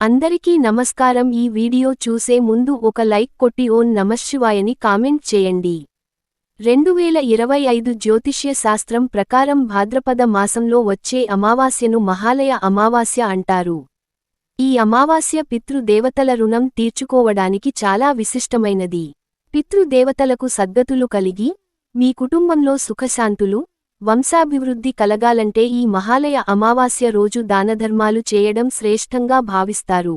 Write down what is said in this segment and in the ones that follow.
అందరికీ నమస్కారం. ఈ వీడియో చూసే ముందు ఒక లైక్ కొట్టి ఓన్ నమశివాయని కామెంట్ చేయండి. రెండు వేల ఇరవై ఐదు జ్యోతిష్య శాస్త్రం ప్రకారం భాద్రపద మాసంలో వచ్చే అమావాస్యను మహాలయ అమావాస్య అంటారు. ఈ అమావాస్య పితృదేవతల రుణం తీర్చుకోవడానికి చాలా విశిష్టమైనది. పితృదేవతలకు సద్గతులు కలిగి మీ కుటుంబంలో సుఖశాంతులు వంశాభివృద్ధి కలగాలంటే ఈ మహాలయ అమావాస్య రోజు దానధర్మాలు చేయడం శ్రేష్టంగా భావిస్తారు.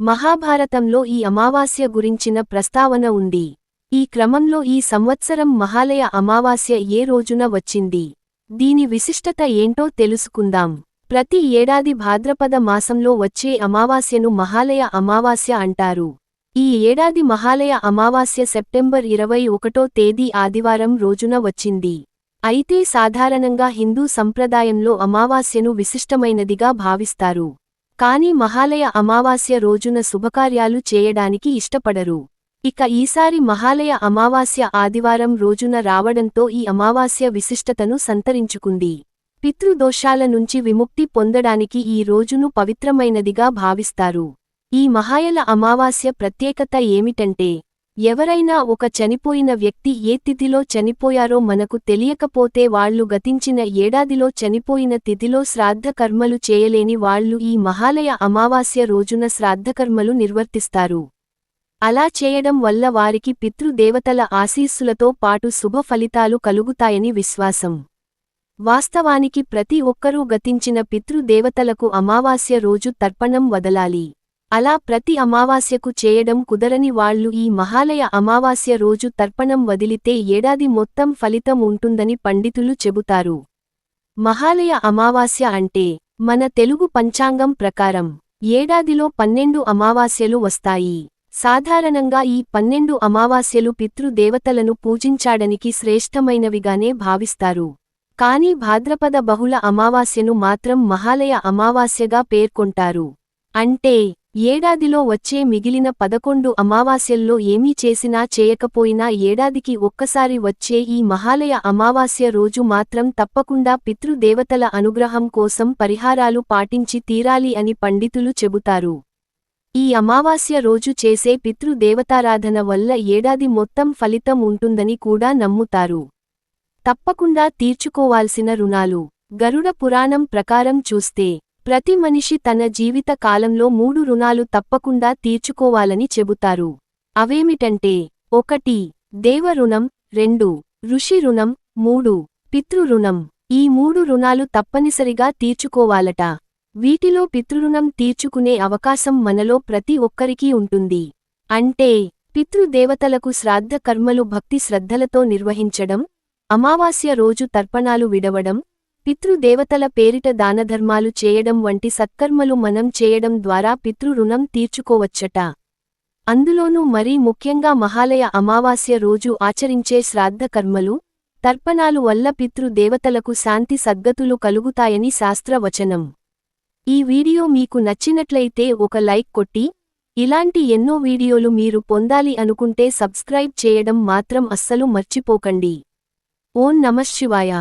మహాభారతంలో ఈ అమావాస్య గురించిన ప్రస్తావన ఉంది. ఈ క్రమంలో ఈ సంవత్సరం మహాలయ అమావాస్య ఏ రోజున వచ్చింది? దీని విశిష్టత ఏంటో తెలుసుకుందాం. ప్రతి ఏడాది భాద్రపద మాసంలో వచ్చే అమావాస్యను మహాలయ అమావాస్య అంటారు. ఈ ఏడాది మహాలయ అమావాస్య సెప్టెంబర్ ఇరవై ఒకటో తేదీ ఆదివారం రోజున వచ్చింది. అయితే సాధారణంగా హిందూ సంప్రదాయంలో అమావాస్యను విశిష్టమైనదిగా భావిస్తారు. కాని మహాలయ అమావాస్య రోజున శుభకార్యాలు చేయడానికి ఇష్టపడరు. ఇక ఈసారి మహాలయ అమావాస్య ఆదివారం రోజున రావడంతో ఈ అమావాస్య విశిష్టతను సంతరించుకుంది. పితృదోషాల నుంచి విముక్తి పొందడానికి ఈ రోజును పవిత్రమైనదిగా భావిస్తారు. ఈ మహాయల అమావాస్య ప్రత్యేకత ఏమిటంటే ఎవరైనా ఒక చనిపోయిన వ్యక్తి ఏ తిథిలో చనిపోయారో మనకు తెలియకపోతే వాళ్ళు గతించిన ఏడాదిలో చనిపోయిన తిథిలో శ్రాద్ధకర్మలు చేయలేని వాళ్ళు ఈ మహాలయ అమావాస్య రోజున శ్రాద్ధకర్మలు నిర్వర్తిస్తారు. అలా చేయడం వల్ల వారికి పితృదేవతల ఆశీస్సులతో పాటు శుభ ఫలితాలు కలుగుతాయని విశ్వాసం. వాస్తవానికి ప్రతి ఒక్కరూ గతించిన పితృదేవతలకు అమావాస్య రోజు తర్పణం వదలాలి. అలా ప్రతి అమావాస్యకు చేయడం కుదరని వాళ్ళు ఈ మహాలయ అమావాస్య రోజు తర్పణం వదిలితే ఏడాది మొత్తం ఫలితం ఉంటుందని పండితులు చెబుతారు. మహాలయ అమావాస్య అంటే మన తెలుగు పంచాంగం ప్రకారం ఏడాదిలో పన్నెండు అమావాస్యలు వస్తాయి. సాధారణంగా ఈ పన్నెండు అమావాస్యలు పితృదేవతలను పూజించాడనికి శ్రేష్టమైనవిగానే భావిస్తారు. కాని భాద్రపద బహుళ అమావాస్యను మాత్రం మహాలయ అమావాస్యగా పేర్కొంటారు. అంటే ఏడాదిలో వచ్చే మిగిలిన పదకొండు అమావాస్యల్లో ఏమీ చేసినా చేయకపోయినా ఏడాదికి ఒక్కసారి వచ్చే ఈ మహాలయ అమావాస్య రోజు మాత్రం తప్పకుండా పితృదేవతల అనుగ్రహం కోసం పరిహారాలు పాటించి తీరాలి అని పండితులు చెబుతారు. ఈ అమావాస్య రోజు చేసే పితృదేవతారాధన వల్ల ఏడాది మొత్తం ఫలితం ఉంటుందని కూడా నమ్ముతారు. తప్పకుండా తీర్చుకోవాల్సిన రుణాలు. గరుడ పురాణం ప్రకారం చూస్తే ప్రతి మనిషి తన జీవిత కాలంలో మూడు రుణాలు తప్పకుండా తీర్చుకోవాలని చెబుతారు. అవేమిటంటే ఒకటి దేవ రుణం రెండు ఋషి రుణం మూడు పితృరుణం ఈ మూడు రుణాలు తప్పనిసరిగా తీర్చుకోవాలట. వీటిలో పితృరుణం తీర్చుకునే అవకాశం మనలో ప్రతి ఒక్కరికీ ఉంటుంది. అంటే పితృదేవతలకు శ్రాద్ధ కర్మలు భక్తి శ్రద్ధలతో నిర్వహించడం అమావాస్య రోజు తర్పణాలు విడవడం పితృదేవతల పేరిట దానధర్మాలు చేయడం వంటి సత్కర్మలు మనం చేయడం ద్వారా పితృరుణం తీర్చుకోవచ్చట. అందులోనూ మరీ ముఖ్యంగా మహాలయ అమావాస్య రోజు ఆచరించే శ్రాద్ధ కర్మలు తర్పణాలు వల్ల పితృదేవతలకు శాంతి సద్గతులు కలుగుతాయని శాస్త్రవచనం. ఈ వీడియో మీకు నచ్చినట్లయితే ఒక లైక్ కొట్టి ఇలాంటి ఎన్నో వీడియోలు మీరు పొందాలి అనుకుంటే సబ్స్క్రైబ్ చేయడం మాత్రం అస్సలు మర్చిపోకండి. ఓం నమశివాయ